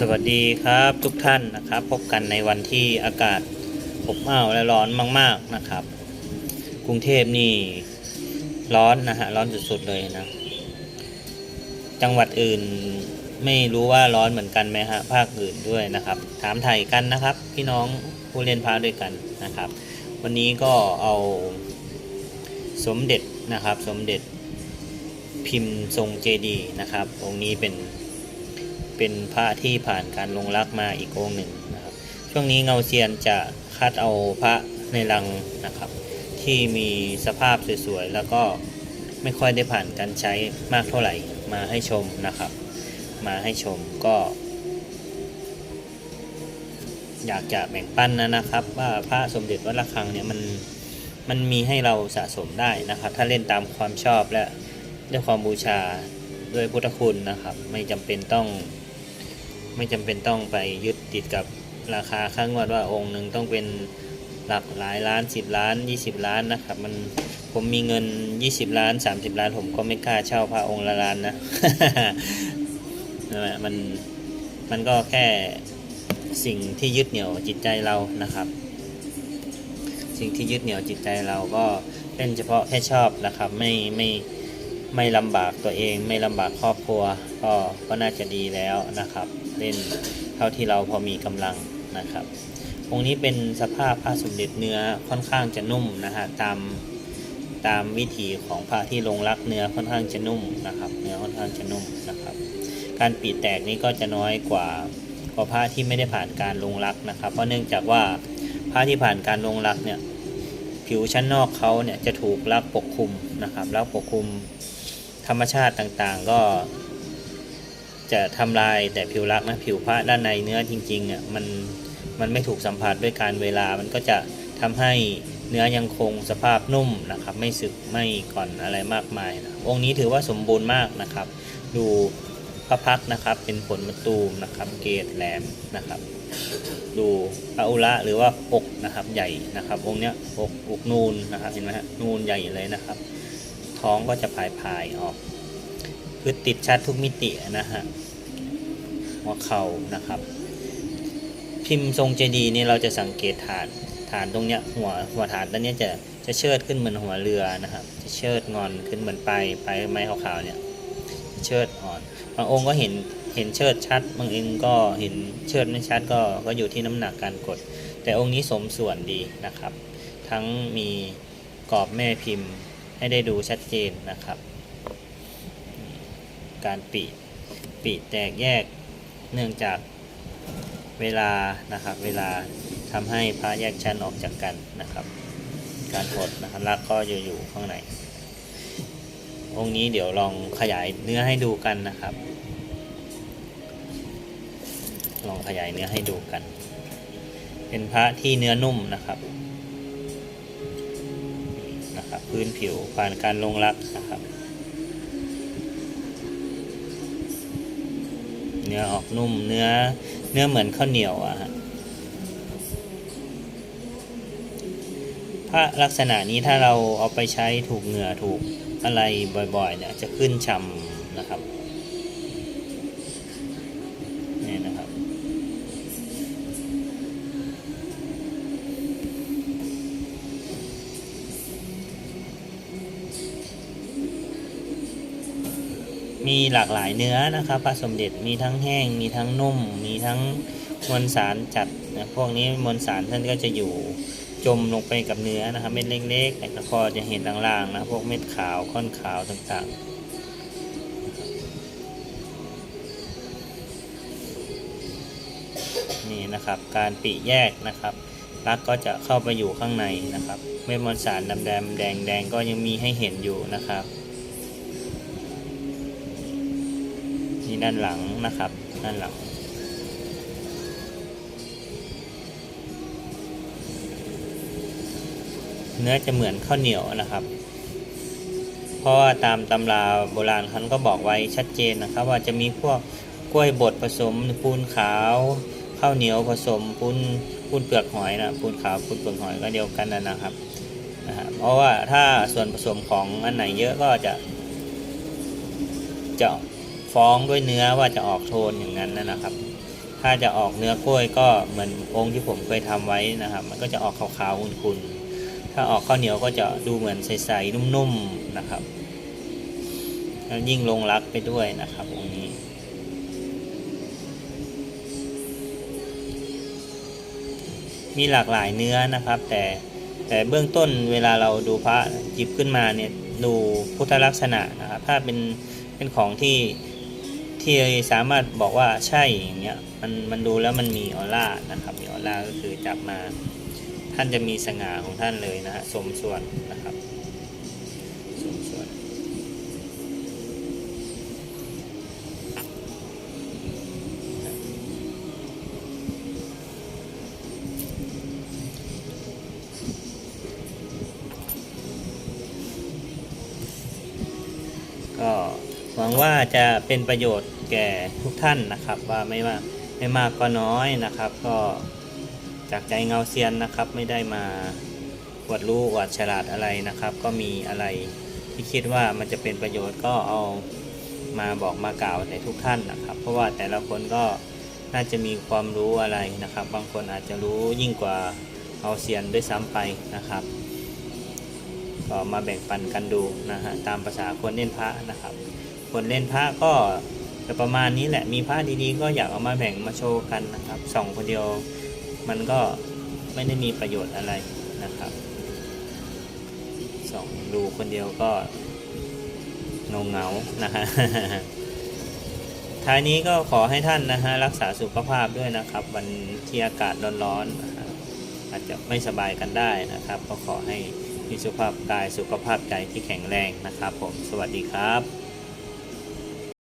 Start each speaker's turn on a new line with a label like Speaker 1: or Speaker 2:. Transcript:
Speaker 1: สวัสดีครับทุกท่านนะครับ พบกันในวันที่อากาศอบอ้าวและร้อนมาก ๆนะครับ กรุงเทพนี่ร้อนนะฮะร้อนสุดๆเลยนะ จังหวัดอื่นไม่รู้ว่าร้อนเหมือนกันไหมฮะภาคอื่นด้วยนะครับ ถามไทยกันนะครับ พี่น้องผู้เรียนพาด้วยกันนะครับ วันนี้ก็เอาสมเด็จนะครับ สมเด็จพิมพ์ทรงเจดีนะครับองค์นี้เป็น เป็นพระที่ผ่านการลงรักมาอีกองหนึ่งนะครับ ช่วงนี้เงาเซียนจะคัดเอาพระในรังนะครับ ที่มีสภาพสวยๆแล้วก็ไม่ค่อยได้ผ่านการใช้มากเท่าไหร่มาให้ชมนะครับ มาให้ชมก็ อยากจะแบ่งปันนะนะครับ ว่าพระสมเด็จวัดระฆังเนี่ยมันมันมีให้เราสะสมได้นะครับ ถ้าเล่นตามความชอบและด้วยความบูชาด้วยพุทธคุณนะครับ ไม่จำเป็นต้อง ไม่จำเป็นต้องไปยึดติดกับราคาข้างวดว่าองค์หนึ่งต้องเป็นหลักหลายล้าน 10 ล้าน 20 ล้านนะครับ มันผมมีเงิน 20 ล้าน 30 ล้าน ผมก็ไม่กล้าเช่าพระองค์ละล้านนะนั่แหละมันมันก็แค่สิ่งที่ยึดเหนี่ยวจิตใจเรานะครับ สิ่งที่ยึดเหนี่ยวจิตใจเราก็เล่นเฉพาะแค่ชอบนะครับ ไม่ไม่ไม่ลำบากตัวเอง ไม่ลำบากครอบครัว ก็ก็น่าจะดีแล้วนะครับ เล่นเท่าที่เราพอมีกำลังนะครับองค์นี้เป็นสภาพพระสมเด็จเนื้อค่อนข้างจะนุ่มนะฮะตามตามวิถีของพระที่ลงรักเนื้อค่อนข้างจะนุ่มนะครับ เนื้อค่อนข้างจะนุ่มนะครับ การปีแตกนี้ก็จะน้อยกว่ากว่าที่ไม่ได้ผ่านการลงรักนะครับ เพราะเนื่องจากว่าพระที่ผ่านการลงรักเนี่ยผิวชั้นนอกเขาเนี่ยจะถูกรักปกคลุมนะครับรักปกคลุมธรรมชาติต่างๆ ก็ จะทำลายแต่ผิวรักนะผิวพระด้านในเนื้อจริงๆอะมันมันไม่ถูกสัมผัสด้วยการเวลา มันก็จะทำให้เนื้อยังคงสภาพนุ่มนะครับ ไม่สึกไม่ก่อนอะไรมากมายนะองค์นี้ถือว่าสมบูรณ์มากนะครับ ดูพระพักนะครับ เป็นผลมะตูมนะครับ เกศแหลมนะครับ ดูพระอุระหรือว่าอกนะครับใหญ่นะครับ องค์เนี้ยอกอกนูนนะครับเห็นไหมฮะนูนใหญ่เลยนะครับ ท้องก็จะผายผายๆออก คือติดชัดทุกมิตินะฮะหัวเข่านะครับ พิมพ์ทรงเจดีนี่เราจะสังเกตฐานฐานตรงเนี้ยหัวหัวฐานด้านเนี้ยจะจะเชิดขึ้นเหมือนหัวเรือนะครับ จะเชิดงอนขึ้นเหมือนปลายปลายไม้ขาวๆเนี่ยเชิดอ่อนบางองค์ก็เห็นเห็นเชิดชัดบางองค์ก็เห็นเชิดไม่ชัดก็ก็อยู่ที่น้ำหนักการกด แต่องค์นี้สมส่วนดีนะครับ ทั้งมีกรอบแม่พิมพ์ให้ได้ดูชัดเจนนะครับ การปีปีแตกแยกเนื่องจากเวลานะครับเวลาทำให้พระแยกชั้นออกจากกันนะครับ การหดนะครับรักก็อยู่อยู่ข้างในองค์นี้เดี๋ยวลองขยายเนื้อให้ดูกันนะครับ ลองขยายเนื้อให้ดูกัน เป็นพระที่เนื้อนุ่มนะครับนะครับ พื้นผิวผ่านการลงรักนะครับ เนื้อออกนุ่มเนื้อ เนื้อเหมือนข้าวเหนียวอะฮะถ้าลักษณะนี้ถ้าเราเอาไปใช้ถูกเหงื่อถูกอะไรบ่อยๆเนี่ยจะขึ้นฉ่ำนะครับ มีหลากหลายเนื้อนะครับพระสมเด็จมีทั้งแห้ง มีทั้งนุ่ม มีทั้งมวลสารจัดนะพวกนี้มวลสารท่านก็จะอยู่จมลงไปกับเนื้อนะครับ เม็ดเล็กๆแต่ก็พอจะเห็นล่างๆนะพวกเม็ดขาวค่อนขาวต่างๆนี่นะครับการปีแยกนะครับรักก็จะเข้าไปอยู่ข้างในนะครับเม็ดมวลสารดำแดงแดงแดงก็ยังมีให้เห็นอยู่นะครับ นี่ด้านหลังนะครับ ด้านหลัง เนื้อจะเหมือนข้าวเหนียวนะครับ เพราะว่าตามตำราโบราณเขาก็บอกไว้ชัดเจนนะครับ ว่าจะมีพวกกล้วยบดผสมปูนขาวข้าวเหนียวผสมปูนปูนเปลือกหอยนะปูนขาวปูนเปลือกหอยก็เดียวกันนะนะครับนะฮะเพราะว่าถ้าส่วนผสมของอันไหนเยอะก็จะจะ ฟ้องด้วยเนื้อว่าจะออกโทนอย่างนั้นนะครับ ถ้าจะออกเนื้อกล้วยก็เหมือนองค์ที่ผมเคยทำไว้นะครับ มันก็จะออกขาวๆอุ่นๆถ้าออกข้าวเหนียวก็จะดูเหมือนใสๆนุ่มๆนะครับแล้วยิ่งลงรักไปด้วยนะครับองค์นี้มีหลากหลายเนื้อนะครับ แต่แต่เบื้องต้นเวลาเราดูพระหยิบขึ้นมาเนี่ยดูพุทธลักษณะนะครับ ถ้าเป็นเป็นของที่ ที่สามารถบอกว่าใช่อย่างเงี้ยมันมันดูแล้วมันมีออร่านะครับมีออร่าก็คือจับมาท่านจะมีสง่าของท่านเลยนะฮะสมส่วนนะครับสมส่วนก็ หวังว่าจะเป็นประโยชน์แก่ทุกท่านนะครับ ว่าไม่ว่าไม่มากก็น้อยนะครับ ก็จากใจเงาเซียนนะครับ ไม่ได้มาอวดรู้อวดฉลาดอะไรนะครับ ก็มีอะไรที่คิดว่ามันจะเป็นประโยชน์ก็เอามาบอกมากล่าวในทุกท่านนะครับ เพราะว่าแต่ละคนก็น่าจะมีความรู้อะไรนะครับ บางคนอาจจะรู้ยิ่งกว่าเอาเซียนด้วยซ้ำไปนะครับ ก็มาแบ่งปันกันดูนะฮะตามภาษาคนเล่นพระนะครับ คนเล่นพระก็จะประมาณนี้แหละมีพระดีๆ ก็อยากเอามาแบ่งมาโชว์กันนะครับส่องคนเดียวมันก็ไม่ได้มีประโยชน์อะไรนะครับส่องดูคนเดียวก็เงาเงานะฮะท้ายนี้ก็ขอให้ท่านนะฮะรักษาสุขภาพด้วยนะครับ วันที่อากาศร้อนๆนะฮะอาจจะไม่สบายกันได้นะครับ ก็ขอให้มีสุขภาพกายสุขภาพใจที่แข็งแรงนะครับ ผมสวัสดีครับ